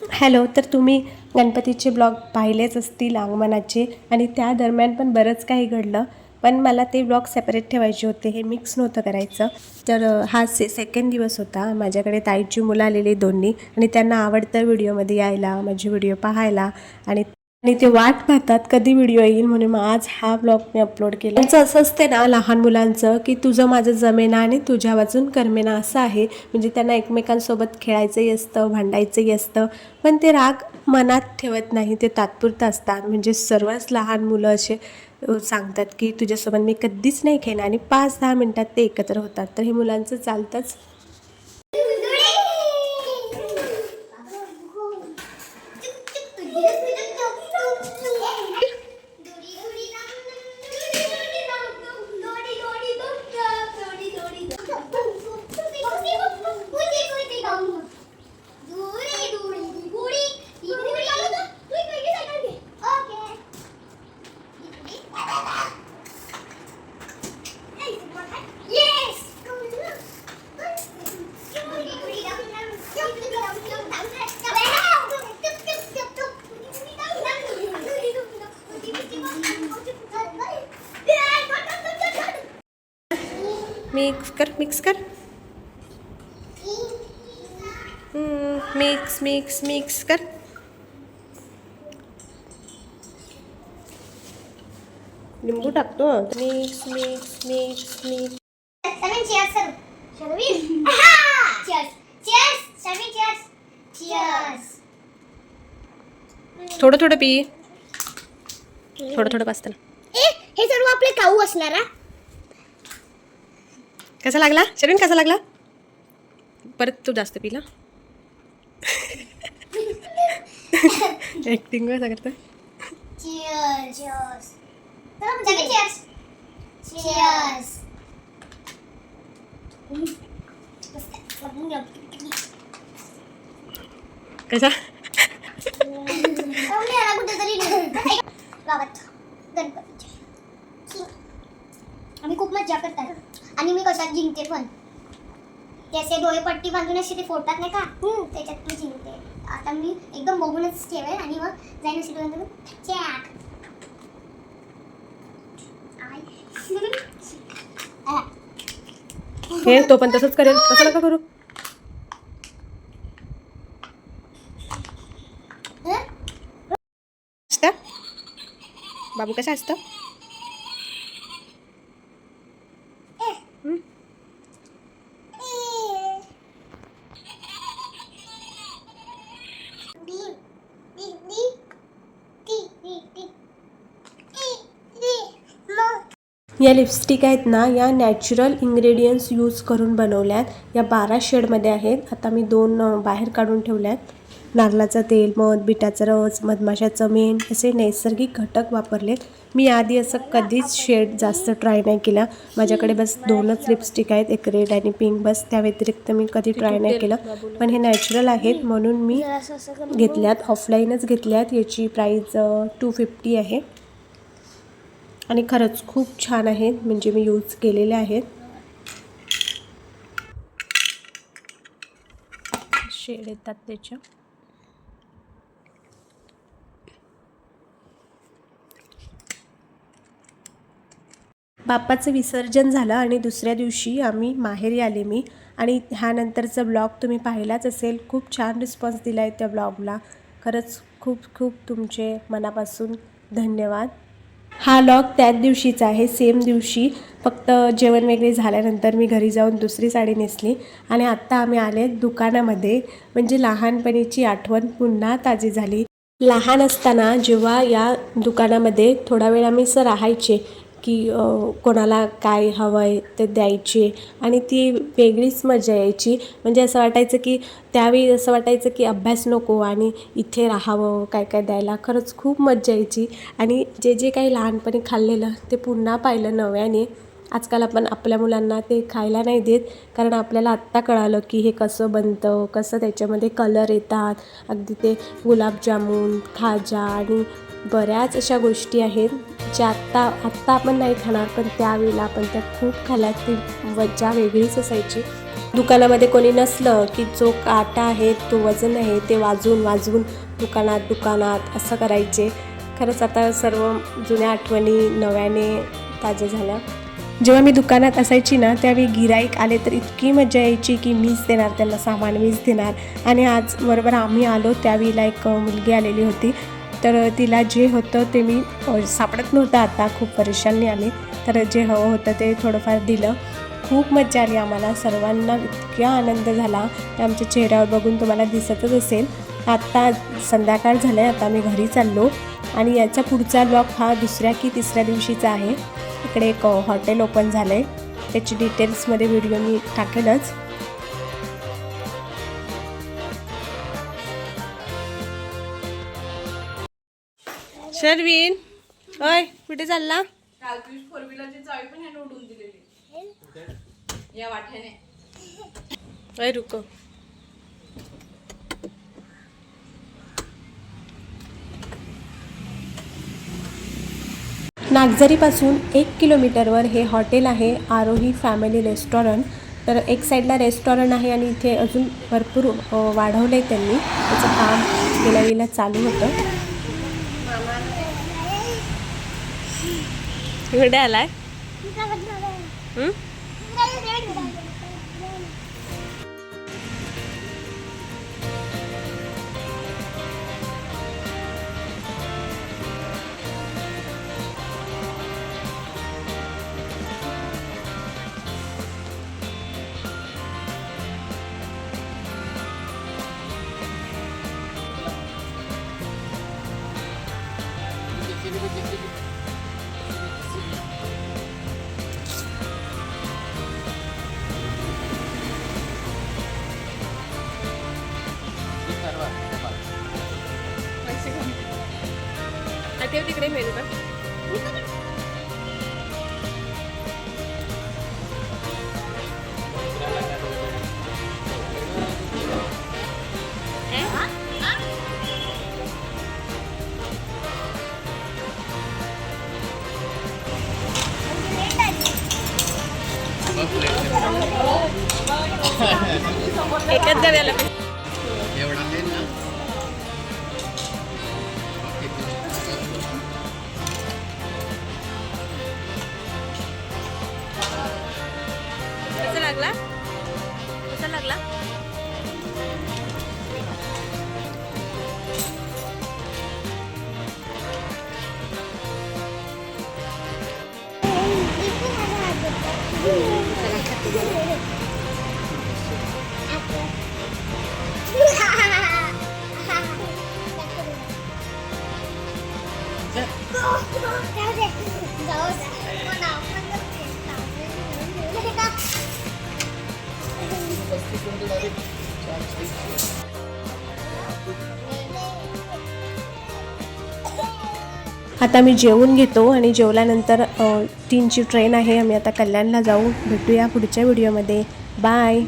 Hello तर तुम्ही गणपतीचे ब्लॉग पाहिलेच असतील आगमनाचे आणि त्या दरम्यान पण बरंच काही घडलं. पण मला ते ब्लॉग सेपरेट ठेवायचे होते हे मिक्स नव्हतं करायचं. तर हा से सेकंड दिवस होता. माझ्याकडे ताईची मुलं आलेली दोन्ही आणि त्यांना आवडतं व्हिडिओमध्ये यायला माझे व्हिडिओ पाहायला आणि आणि ते वाट पाहतात कधी व्हिडिओ येईल म्हणून मग आज हा ब्लॉग मी अपलोड केला. त्यांचं असं असते ना लहान मुलांचं की तुझं माझं जमेना आणि तुझ्या वाचून करमेना असं आहे. म्हणजे त्यांना एकमेकांसोबत खेळायचंही असतं भांडायचंही असतं. पण ते राग मनात ठेवत नाही. ते तात्पुरतं असतात. म्हणजे सर्वच लहान मुलं असे सांगतात की तुझ्यासोबत मी कधीच नाही खेळणार आणि पाच दहा मिनटात ते एकत्र होतात. तर हे मुलांचं चालतंच मिक्स कर मिक्स कर. मिक्स मिक्स मिक्स कर. लिंबू टाकतो. Mix mix mix mix. थोडं थोडं पी. थोडं थोडं पाचतं ए हे सर्व आपले काऊ असणार हा? कसा लागला? शरीर कसा लागला? परत तू जास्त पिला. ॲक्टिंग कसं? करतं. कसा आम्ही खूप मज्जा करतात आणि मी कशात जिंकते पण? ते असे डोळे पट्टी बांधून असे ते फोडतात नाही का? त्याच्यात मी जिंकते. आता मी एकदम बघूनच ठेवेल आणि मग जाईन अशी डोळे चॅक. हे तो पण तसंच करेल. तसं नका करू. बाबू कसं असतं? या लिपस्टिक आहेत ना या नॅचरल इंग्रेडियंट्स यूज करून बनवल्यात. या बारा शेडमध्ये आहेत. आता मी दोन बाहेर काढून ठेवल्यात. नारळाचं तेल मध बिटाचा रस मधमाशाचं मेण असे नैसर्गिक घटक वापरलेत. मी आधी असं कधीच शेड जास्त ट्राय नाही केला. माझ्याकडे बस दोनच लिपस्टिक आहेत. एक रेड आणि पिंक बस त्या व्यतिरिक्त मी कधी ट्राय नाही केलं. पण हे नॅचरल आहेत म्हणून मी घेतल्यात. ऑफलाईनच घेतल्यात. याची प्राईज टू फिफ्टी आहे. आणि खरंच खूप छान आहेत. म्हणजे मी यूज केलेले आहेत. शेड येतात त्याच्या. बाप्पाचं विसर्जन झालं आणि दुसऱ्या दिवशी आम्ही माहेरी आले मी. आणि ह्यानंतरचा ब्लॉग तुम्ही पाहिलाच असेल. खूप छान रिस्पॉन्स दिला आहे त्या ब्लॉगला खरंच खूप खूप तुमचे मनापासून धन्यवाद. हा लॉग त्याच दिवशीचा आहे सेम दिवशी. फक्त जेवण वगैरे झाल्यानंतर मी घरी जाऊन दुसरी साडी नेसली. आणि आत्ता आम्ही आले दुकानामध्ये. म्हणजे लहानपणीची आठवण पुन्हा ताजी झाली. लहान असताना जेव्हा या दुकानामध्ये थोडा वेळ आम्ही असं राहायचे की कोणाला काय हवं आहे ते द्यायचे आणि ती वेगळीच मजा यायची. म्हणजे असं वाटायचं की त्यावेळी असं वाटायचं की अभ्यास नको आणि इथे राहावं काय काय द्यायला. खरंच खूप मजा यायची. आणि जे जे काही लहानपणी खाल्लेलं ते पुन्हा पाहिलं नव्याने. आजकाल आपण आपल्या मुलांना ते खायला नाही देत कारण आपल्याला आत्ता कळालं की हे कसं बनतं कसं त्याच्यामध्ये कलर येतात. अगदी ते गुलाबजामुन खाजा आणि बऱ्याच अशा गोष्टी आहेत ज्या आत्ता आत्ता आपण नाही खाणार पण त्यावेळेला आपण त्या खूप खाल्ल्या ती मज्जा वेगळीच असायची. दुकानामध्ये कोणी नसलं की जो काटा आहे तो वजन आहे ते वाजवून वाजवून दुकानात दुकानात असं करायचे. खरंच आता सर्व जुन्या आठवणी नव्याने ताज्या झाल्या. जेव्हा मी दुकानात असायची ना त्यावेळी गिराईक आले तर इतकी मजा यायची की मीच देणार त्यांना सामान मीच देणार. आणि आज बरोबर आम्ही आलो त्यावेळेला एक मुलगी आलेली होती. तर तिला जे होतं ते मी सापडत नव्हतं आता. खूप परेशानी आली तर जे हवं होतं ते थोडंफार दिलं. खूप मज्जा आली आम्हाला. सर्वांना इतका आनंद झाला. ते आमच्या चेहऱ्यावर बघून तुम्हाला दिसतच असेल. आत्ता संध्याकाळ झालं आहे आता मी घरी चाललो. आणि याचा पुढचा ब्लॉग हा दुसऱ्या की तिसऱ्या दिवशीचा आहे. इकडे एक हॉटेल ओपन झालं आहे त्याची डिटेल्समध्ये व्हिडिओ मी टाकेलच. शर्विन होय कुठे चालला? फोर व्हीलरची चावी पण ह्याने उडवून दिलेली. या वाट्याने. होय रुको. नागझरीपासून एक किलोमीटरवर हे हॉटेल आहे आरोही फॅमिली रेस्टॉरंट. तर एक साईडला रेस्टॉरंट आहे आणि इथे अजून भरपूर वाढवलं आहे त्यांनी. त्याचं काम गेल्या वेळेला चालू होतं. कुठे आलाय. ठेव तिकडे मेनू का एकच डब्याला एवढा 走走，小姐，走走。我拿换个笔，找着你那个。आता मी जेवून घेतो आणि जेवल्यानंतर तीनची ट्रेन आहे. आम्ही आता कल्याणला जाऊ. भेटूया पुढच्या व्हिडिओमध्ये बाय